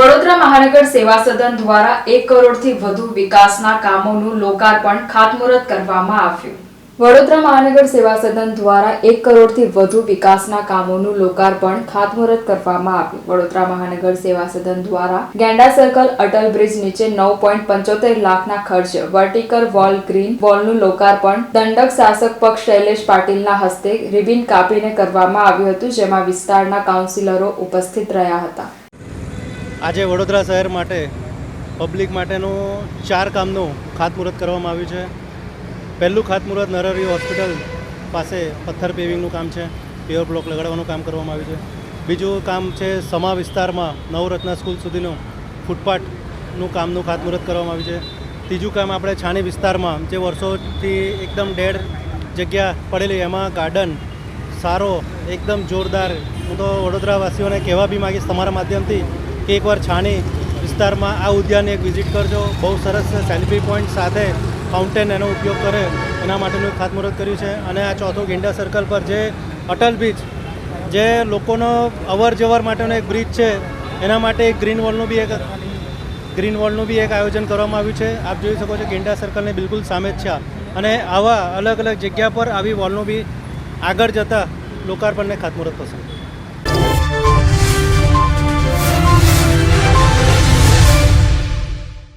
વડોદરા મહાનગર સેવા સદન દ્વારા એક કરોડથી વધુ વિકાસના કામોનું લોકાર્પણ ખાતમુહૂર્ત કરવામાં આવ્યું. વડોદરા મહાનગર સેવા સદન દ્વારા એક કરોડથી વધુ વિકાસના કામોનું લોકાર્પણ ખાતમુહૂર્ત કરવામાં આવ્યું. વડોદરા મહાનગર સેવા સદન દ્વારા ગેંડા સર્કલ, અટલ બ્રિજ નીચે નવ પોઈન્ટ પંચોતેર લાખના ખર્ચે, વર્ટિકલ વોલ ગ્રીન વોલનું લોકાર્પણ દંડક શાસક પક્ષ શૈલેષ પાટીલના હસ્તે રિબિન કાપીને કરવામાં આવ્યું હતું, જેમાં વિસ્તારના કાઉન્સિલરો ઉપસ્થિત રહ્યા હતા. આજે વડોદરા શહેર માટે પબ્લિક માટેનું ચાર કામનું ખાતમુહૂર્ત કરવામાં આવ્યું છે. પહેલું ખાતમુહૂર્ત નરહરી હોસ્પિટલ પાસે પથ્થર પેવિંગનું કામ છે. પેવર બ્લોક લગાડવાનું કામ કરવામાં આવ્યું છે. બીજું કામ છે સમા વિસ્તારમાં નવરત્ન સ્કૂલ સુધીનું ફૂટપાથનું કામનું ખાતમુહૂર્ત કરવામાં આવ્યું છે. ત્રીજું કામ આપણે છાણી વિસ્તારમાં, જે વર્ષોથી એકદમ ડેડ જગ્યા પડેલી, એમાં ગાર્ડન સારો, એકદમ જોરદાર. હું તો વડોદરાવાસીઓને કહેવા બી માગીશ તમારા માધ્યમથી કે એકવાર છાણી વિસ્તારમાં આ ઉદ્યાન એક વિઝિટ કરજો. બહુ સરસ સેલ્ફી પોઈન્ટ સાથે ફાઉન્ટેન એનો ઉપયોગ કરે એના માટેનું ખાતમુહૂર્ત કર્યું છે. અને આ ચોથો ગેંડા સર્કલ પર જે અટલ બ્રિજ જે લોકોનો અવર જવર માટેનો એક બ્રિજ છે, એના માટે એક ગ્રીન વોલનું બી એક ગ્રીન વોલનું બી એક આયોજન કરવામાં આવ્યું છે. આપ જોઈ શકો છો ગેંડા સર્કલની બિલકુલ સામે જ છે અને આવા અલગ અલગ જગ્યા પર આવી વોલનું બી આગળ જતાં લોકાર્પણને ખાતમુહૂર્ત થશે.